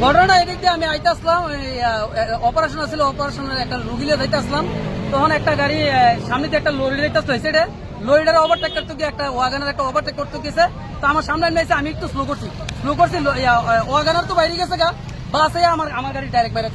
ঘটনাটা এদিক দিয়ে আমি আইতে আসলাম অপারেশন আছিল অপারেশনের একটা রুগী লিয়ে যাইতে আসলাম তখন একটা গাড়ি সামনে একটা লরি যাইতে আসতো সেটা লরিটার ওভারটেক করতে গিয়ে একটা ওয়াগানের একটা ওভারটেক করতে গেছে তো আমার সামনে নিয়েছে আমি একটু স্লো করছি। স্লো করছি ওয়াগানার তো বাইরে গেছে গা। বাসে আমার আমার গাড়ি ডাইরেক্ট মেরে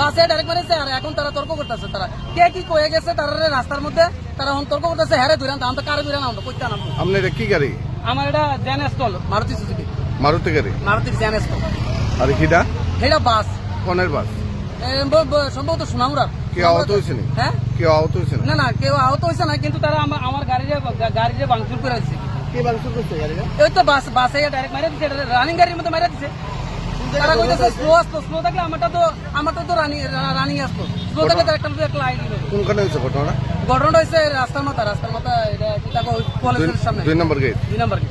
বাসে ডাইরেক্ট মেরেছে আর এখন তারা তর্ক করতেছে তারা। কে কি কয়ে গেছে তারা রাস্তার মধ্যে? তারা এখন তর্ক করতেছে হ্যারে দূরান আমি তো কারে আমরা কইতে নামবো আপনার এটা কি গাড়ি? আমার এটা জেন স্টল মারুতি সুজুকি মারুতি গাড়ি? মারুতি জেন স্টল আর কিটা? এটা বাস। কনের বাস? সম্ভবত সোনামুরা কেউ আহত হয়েছে নি হ্যাঁ? কেউ আহত হয়েছে না? না কেউ আহত হয়েছে না কিন্তু তারা আমার আমার গাড়িরে গাড়িরে ভাঙচুর করে দিচ্ছে কে ভাঙচুর করছে গাড়িটা? এই তো বাস বাসে ডাইরেক্ট মেরে দিচ্ছে রানিং গাড়ির মধ্যে মেরে দিচ্ছে তারা কইতেছে স্লো আসতো স্লো থাকলে আমারটা তো আমারটা তো রানিং রানিং আসতো। স্লো থাকলে তো একটা একটা লাইন দিল কোনখানে হয়েছে ঘটনা ঘটনাটা হয়েছে রাস্তার মাথা রাস্তার মাথা এটা কলেজের দুই- সামনে। দুই নম্বর গেট দুই নম্বর কি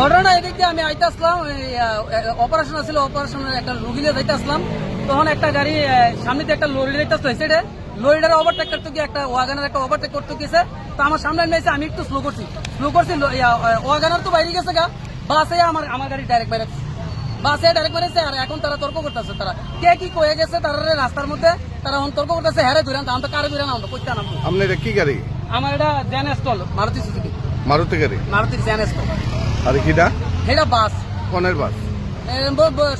ঘটনা এদিক আমি আইতে আসলাম অপারেশন আছিল অপারেশনের একটা রুগী যাইতে আসলাম তখন একটা গাড়ি সামনে একটা লরি যাইতে আসতো সেটা লরিটার ওভারটেক করতে গিয়ে একটা ওয়াগানের একটা ওভারটেক করতে গেছে তো আমার সামনে নিয়েছে আমি একটু স্লো করছি। স্লো করছি ওয়াগানার তো বাইরে গেছে গা। বাসে আমার আমার গাড়ি ডাইরেক্ট বাইরে বাসে ডাইরেক্ট মেরেছে আর এখন তারা তর্ক করতেছে তারা কে কি কয়ে গেছে তারা রাস্তার মধ্যে? তারা এখন তর্ক করতেছে হ্যারে দূরান আমি তো কারে দূরান আমরা কইতে নামবো আপনার এটা কি গাড়ি? আমার এটা জেন স্টল মারুতি সুজুকি মারুতি গাড়ি? মারুতি জেন স্টল আর কিটা? এটা বাস কনের বাস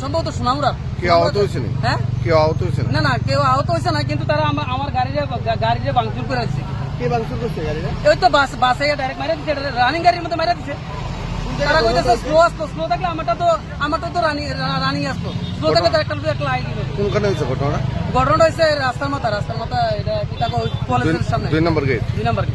সম্ভবত সোনামুরা কেউ আহত হয়েছে নি? হ্যাঁ? কেউ আহত হয়েছে না? না কেউ আহত হয়েছে না কিন্তু তারা আমার আমার গাড়িরে গাড়িরে ভাঙচুর করে দিচ্ছে কে ভাঙচুর করছে গাড়িটা? ওই তো বাস বাসে ডাইরেক্ট মেরে দিচ্ছে রানিং গাড়ির মধ্যে মেরে দিচ্ছে তারা কইতেছে স্লো আসতো স্লো থাকলে আমারটা তো আমারটা তো রানিং রানিং আসতো। স্লো থাকলে তো একটা কোনখানে হয়েছে ঘটনা ঘটনাটা? হয়েছে রাস্তার মাথা রাস্তার মাথা এটা কি কলেজের দুই- সামনে? দুই নম্বর গেট দুই নম্বর কি